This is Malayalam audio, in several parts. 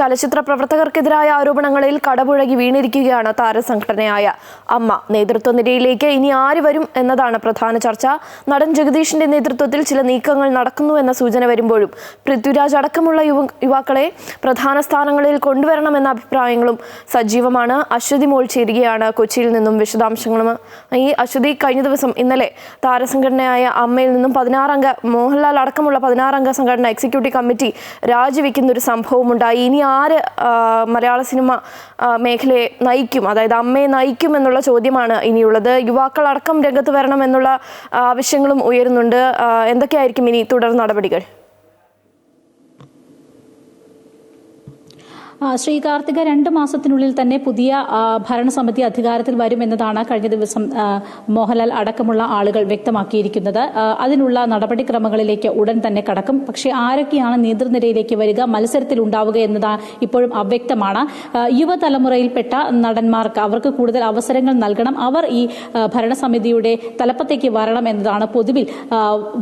ചലച്ചിത്ര പ്രവർത്തകർക്കെതിരായ ആരോപണങ്ങളിൽ കടപുഴകി വീണിരിക്കുകയാണ് താരസംഘടനയായ അമ്മ. നേതൃത്വ നിരയിലേക്ക് ഇനി ആര് വരും എന്നതാണ് പ്രധാന ചർച്ച. നടൻ ജഗദീഷിന്റെ നേതൃത്വത്തിൽ ചില നീക്കങ്ങൾ നടക്കുന്നു എന്ന സൂചന വരുമ്പോഴും പൃഥ്വിരാജ് അടക്കമുള്ള യുവ യുവാക്കളെ പ്രധാന സ്ഥാനങ്ങളിൽ കൊണ്ടുവരണമെന്ന അഭിപ്രായങ്ങളും സജീവമാണ്. അശ്വതി മോൾ ചേരുകയാണ് കൊച്ചിയിൽ നിന്നും. വിശദാംശങ്ങളും ഈ അശ്വതി കഴിഞ്ഞ ദിവസം ഇന്നലെ താരസംഘടനയായ അമ്മയിൽ നിന്നും പതിനാറംഗ മോഹൻലാൽ അടക്കമുള്ള പതിനാറംഗ സംഘടന എക്സിക്യൂട്ടീവ് കമ്മിറ്റി രാജിവെക്കുന്ന ഒരു സംഭവമുണ്ടായി. ഇനി ആര് മലയാള സിനിമ മേഖലയെ നയിക്കും? അതായത് അമ്മയെ നയിക്കും എന്നുള്ള ചോദ്യമാണ് ഇനിയുള്ളത്. യുവാക്കളടക്കം രംഗത്ത് വരണം എന്നുള്ള ആവശ്യങ്ങളും ഉയരുന്നുണ്ട്. എന്തൊക്കെയായിരിക്കും ഇനി തുടർ നടപടികൾ? ശ്രീ കാർത്തിക രണ്ട് മാസത്തിനുള്ളിൽ തന്നെ പുതിയ ഭരണസമിതി അധികാരത്തിൽ വരുമെന്നതാണ് കഴിഞ്ഞ ദിവസം മോഹൻലാൽ അടക്കമുള്ള ആളുകൾ വ്യക്തമാക്കിയിരിക്കുന്നത്. അതിനുള്ള നടപടിക്രമങ്ങളിലേക്ക് ഉടൻ തന്നെ കടക്കും. പക്ഷേ ആരൊക്കെയാണ് നേതൃനിരയിലേക്ക് വരിക മത്സരത്തിൽ ഉണ്ടാവുക എന്നത് ഇപ്പോഴും അവ്യക്തമാണ്. യുവതലമുറയിൽപ്പെട്ട നടന്മാർക്ക് അവർക്ക് കൂടുതൽ അവസരങ്ങൾ നൽകണം. അവർ ഈ ഭരണസമിതിയുടെ തലപ്പത്തേക്ക് വരണം എന്നതാണ് പൊതുവിൽ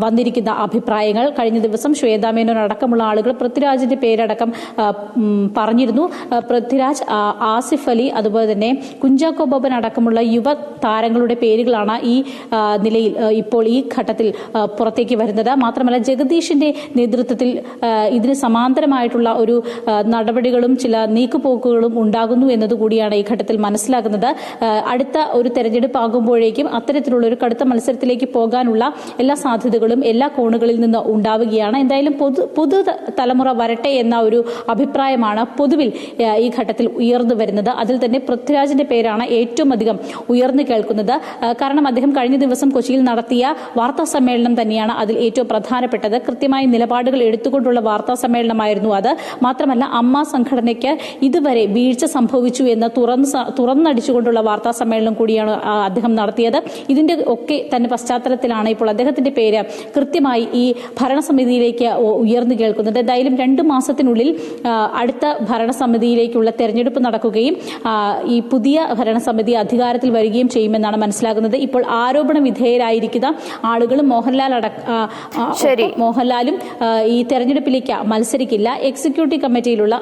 വന്നിരിക്കുന്ന അഭിപ്രായങ്ങൾ. കഴിഞ്ഞ ദിവസം ശ്വേതാമേനോൻ അടക്കമുള്ള ആളുകൾ പൃഥ്വിരാജിന്റെ പേരടക്കം ആ, ഉം, പറഞ്ഞിരുന്നു ആ, പൃഥ്വിരാജ് ആസിഫ് അലി അതുപോലെ തന്നെ കുഞ്ചാക്കോ ബോബൻ അടക്കമുള്ള യുവ താരങ്ങളുടെ പേരുകളാണ് ഈ നിലയിൽ ഇപ്പോൾ ഈ ഘട്ടത്തിൽ പുറത്തേക്ക് വരുന്നത്. മാത്രമല്ല ജഗദീഷിന്റെ നേതൃത്വത്തിൽ ഇതിന് സമാന്തരമായിട്ടുള്ള ഒരു നടപടികളും ചില നീക്കുപോക്കുകളും ഉണ്ടാകുന്നു എന്നതുകൂടിയാണ് ഈ ഘട്ടത്തിൽ മനസ്സിലാക്കുന്നത് അടുത്ത ഒരു തെരഞ്ഞെടുപ്പ് ആകുമ്പോഴേക്കും അത്തരത്തിലുള്ള ഒരു കടുത്ത മത്സരത്തിലേക്ക് പോകാനുള്ള എല്ലാ സാധ്യതകളും എല്ലാ കോണുകളിൽ നിന്ന് ഉണ്ടാവുകയാണ്. എന്തായാലും പൊതു പുതു തലമുറ വരട്ടെ എന്ന ഒരു അഭിപ്രായമാണ് പൊതുവിൽ ഈ ഘട്ടത്തിൽ ഉയർന്നു വരുന്നത്. അതിൽ തന്നെ പൃഥ്വിരാജിന്റെ പേരാണ് ഏറ്റവും അധികം ഉയർന്നു കേൾക്കുന്നത്. കാരണം അദ്ദേഹം കഴിഞ്ഞ ദിവസം കൊച്ചിയിൽ നടത്തിയ വാർത്താ സമ്മേളനം തന്നെയാണ് അതിൽ ഏറ്റവും പ്രധാനപ്പെട്ടത്. കൃത്യമായ നിലപാടുകൾ എടുത്തുകൊണ്ടുള്ള വാർത്താ സമ്മേളനമായിരുന്നു അത്. മാത്രമല്ല അമ്മ സംഘടനയ്ക്ക് ഇതുവരെ വീഴ്ച സംഭവിച്ചു എന്ന് തുറന്ന് തുറന്നടിച്ചുകൊണ്ടുള്ള വാർത്താ സമ്മേളനം കൂടിയാണ് അദ്ദേഹം നടത്തിയത്. ഇതിന്റെ ഒക്കെ തന്നെ പശ്ചാത്തലത്തിലാണ് ഇപ്പോൾ അദ്ദേഹത്തിന്റെ പേര് കൃത്യമായി ഈ ഭരണസമിതിയിലേക്ക് ഉയർന്നു കേൾക്കുന്നത്. എന്തായാലും രണ്ടു മാസത്തിനുള്ളിൽ അടുത്ത അടുത്ത ഭരണസമിതിയിലേക്കുള്ള തെരഞ്ഞെടുപ്പ് നടക്കുകയും ഈ പുതിയ ഭരണസമിതി അധികാരത്തിൽ വരികയും ചെയ്യുമെന്നാണ് മനസ്സിലാകുന്നത്. ഇപ്പോൾ ആരോപണ വിധേയരായിരിക്കുന്ന ആളുകളും മോഹൻലാൽ അടക്ക മോഹൻലാലും ഈ തെരഞ്ഞെടുപ്പിലേക്ക് മത്സരിക്കില്ല. എക്സിക്യൂട്ടീവ് കമ്മിറ്റിയിലുള്ള